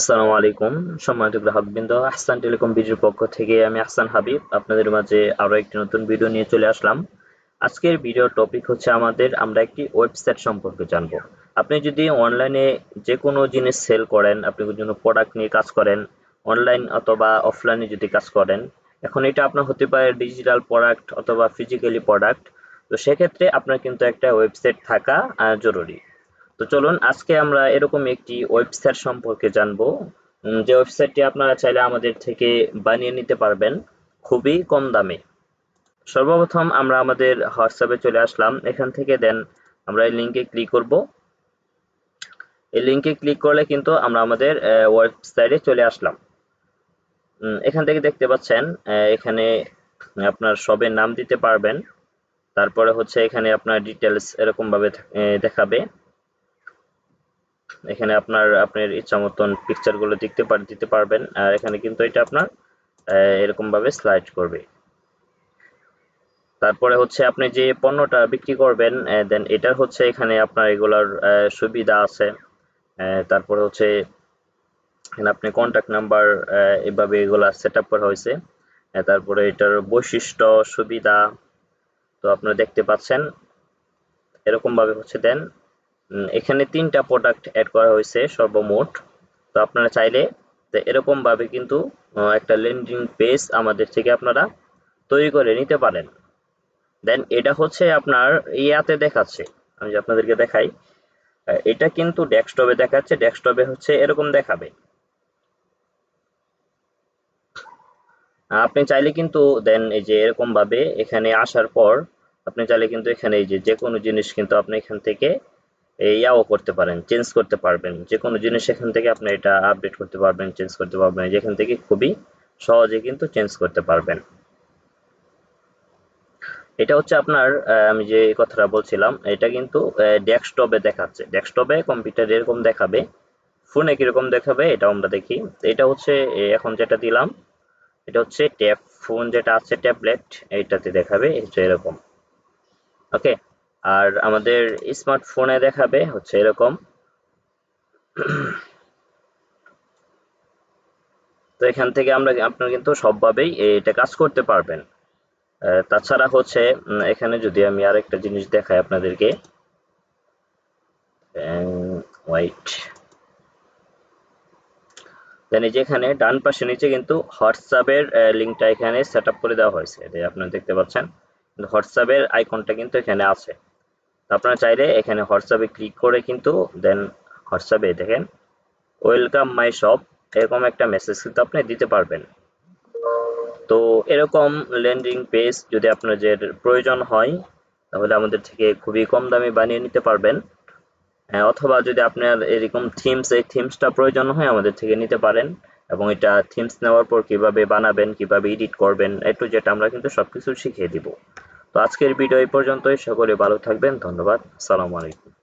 আসসালামু আলাইকুম, সম্মানিত গ্রাহকবৃন্দ। আহসান টেলিকম বিডির পক্ষ থেকে আমি আহসান হাবিব, আপনাদের মাঝে আরও একটি নতুন ভিডিও নিয়ে চলে আসলাম। আজকের ভিডিওর টপিক হচ্ছে আমাদের, আমরা একটি ওয়েবসাইট সম্পর্কে জানব। আপনি যদি অনলাইনে যে কোনো জিনিস সেল করেন, আপনি কোনো প্রোডাক্ট নিয়ে কাজ করেন, অনলাইন অথবা অফলাইনে যদি কাজ করেন, এখন এটা আপনার হতে পারে ডিজিটাল প্রোডাক্ট অথবা ফিজিক্যালি প্রোডাক্ট, তো সেক্ষেত্রে আপনার কিন্তু একটা ওয়েবসাইট থাকা জরুরি। তো চলুন, আজকে আমরা এরকম একটি ওয়েবসাইট সম্পর্কে জানব। যে ওয়েবসাইটটি আপনারা চাইলে আমাদের থেকে বানিয়ে নিতে পারবেন, খুবই কম দামে। সর্বপ্রথম আমরা আমাদের হোয়াটসঅ্যাপে চলে আসলাম। এখান থেকে দেন আমরা এই লিঙ্কে ক্লিক করব। এই লিঙ্কে ক্লিক করলে কিন্তু আমরা আমাদের ওয়েবসাইটে চলে আসলাম। এখান থেকে দেখতে পাচ্ছেন এখানে আপনার সবের নাম দিতে পারবেন। তারপরে হচ্ছে এখানে আপনার ডিটেলস এরকম ভাবে দেখাবে। এখানে আপনার আপনার ইচ্ছা মতন পিকচারগুলো দেখতে পার, দিতে পারবেন। আর এখানে কিন্তু এটা আপনার এরকম ভাবে স্লাইড করবে। তারপরে হচ্ছে আপনি যে পণ্যটা বিক্রি করবেন দেন এটার হচ্ছে এখানে আপনার এগুলার সুবিধা আছে। তারপরে হচ্ছে এখানে আপনি কন্ট্যাক্ট নাম্বার এভাবে এগুলা সেট আপ করা হয়েছে। তারপরে এটার বৈশিষ্ট্য, সুবিধা তো আপনারা দেখতে পাচ্ছেন। এরকম ভাবে হচ্ছে দেন। এখানে তিনটা প্রোডাক্ট অ্যাড করা হয়েছে সর্বমোট। তো আপনারা চাইলে এরকম ভাবে কিন্তু একটা ল্যান্ডিং পেজ আমাদের থেকে আপনারা তৈরি করে নিতে পারেন। দেন এটা হচ্ছে আপনার ইয়াতে দেখাচ্ছে। আমি যে আপনাদেরকে দেখাই এটা কিন্তু ডেস্কটপে দেখাচ্ছে ডেস্কটপে হচ্ছে এরকম দেখাবে। আপনি চাইলে কিন্তু দেন এই যে এরকম ভাবে এখানে আসার পর, আপনি চাইলে কিন্তু এখানে এই যে যে কোনো জিনিস কিন্তু আপনি এখান থেকে ইয়াও করতে পারেন চেঞ্জ করতে পারবেন। যে কোনো জিনিস এখান থেকে আপনি এটা আপডেট করতে পারবেন চেঞ্জ করতে পারবেন। যেখান থেকে খুবই সহজে কিন্তু চেঞ্জ করতে পারবেন। এটা হচ্ছে আপনার আমি যে কথাটা বলছিলাম, এটা কিন্তু ডেস্কটপে দেখাচ্ছে। ডেস্কটপে কম্পিউটার এরকম দেখাবে ফোনে কীরকম দেখাবে এটা আমরা দেখি। এটা হচ্ছে এখন যেটা দিলাম, এটা হচ্ছে ট্যাব ফোন যেটা আছে ট্যাবলেট এইটাতে দেখাবে এরকম। ওকে আর আমাদের স্মার্টফোনে দেখাবে হচ্ছে এরকম। তো এখান থেকে আমরা আপনার কিন্তু সবভাবেই এটা কাজ করতে পারবেন। তাছাড়া হচ্ছে এখানে যদি আমি আরেকটা জিনিস দেখাই আপনাদেরকে। যেখানে ডান পাশে নিচে কিন্তু হোয়াটসঅ্যাপের লিঙ্কটা এখানে সেট করে দেওয়া হয়েছে। আপনারা দেখতে পাচ্ছেন হোয়াটসঅ্যাপের আইকনটা কিন্তু এখানে আছে। আপনারা চাইলে এখানে হোয়াটসঅ্যাপে ক্লিক করে কিন্তু দেন হোয়াটসঅ্যাপে দেখেন ওয়েলকাম মাই শপ এরকম একটা মেসেজ কিন্তু আপনি দিতে পারবেন। তো এরকম ল্যান্ডিং পেজ যদি আপনাদের প্রয়োজন হয়, তাহলে আমাদের থেকে খুবই কম দামে বানিয়ে নিতে পারবেন। অথবা যদি আপনার এরকম থিমস এই থিমসটা প্রয়োজন হয়, আমাদের থেকে নিতে পারেন এবং এটা থিমস নেওয়ার পর কীভাবে বানাবেন, কীভাবে এডিট করবেন একটু যেটা আমরা কিন্তু সবকিছু শিখিয়ে দিব। তো আজকের ভিডিও এই পর্যন্তই। সকলে ভালো থাকবেন। ধন্যবাদ। সালামু আলাইকুম।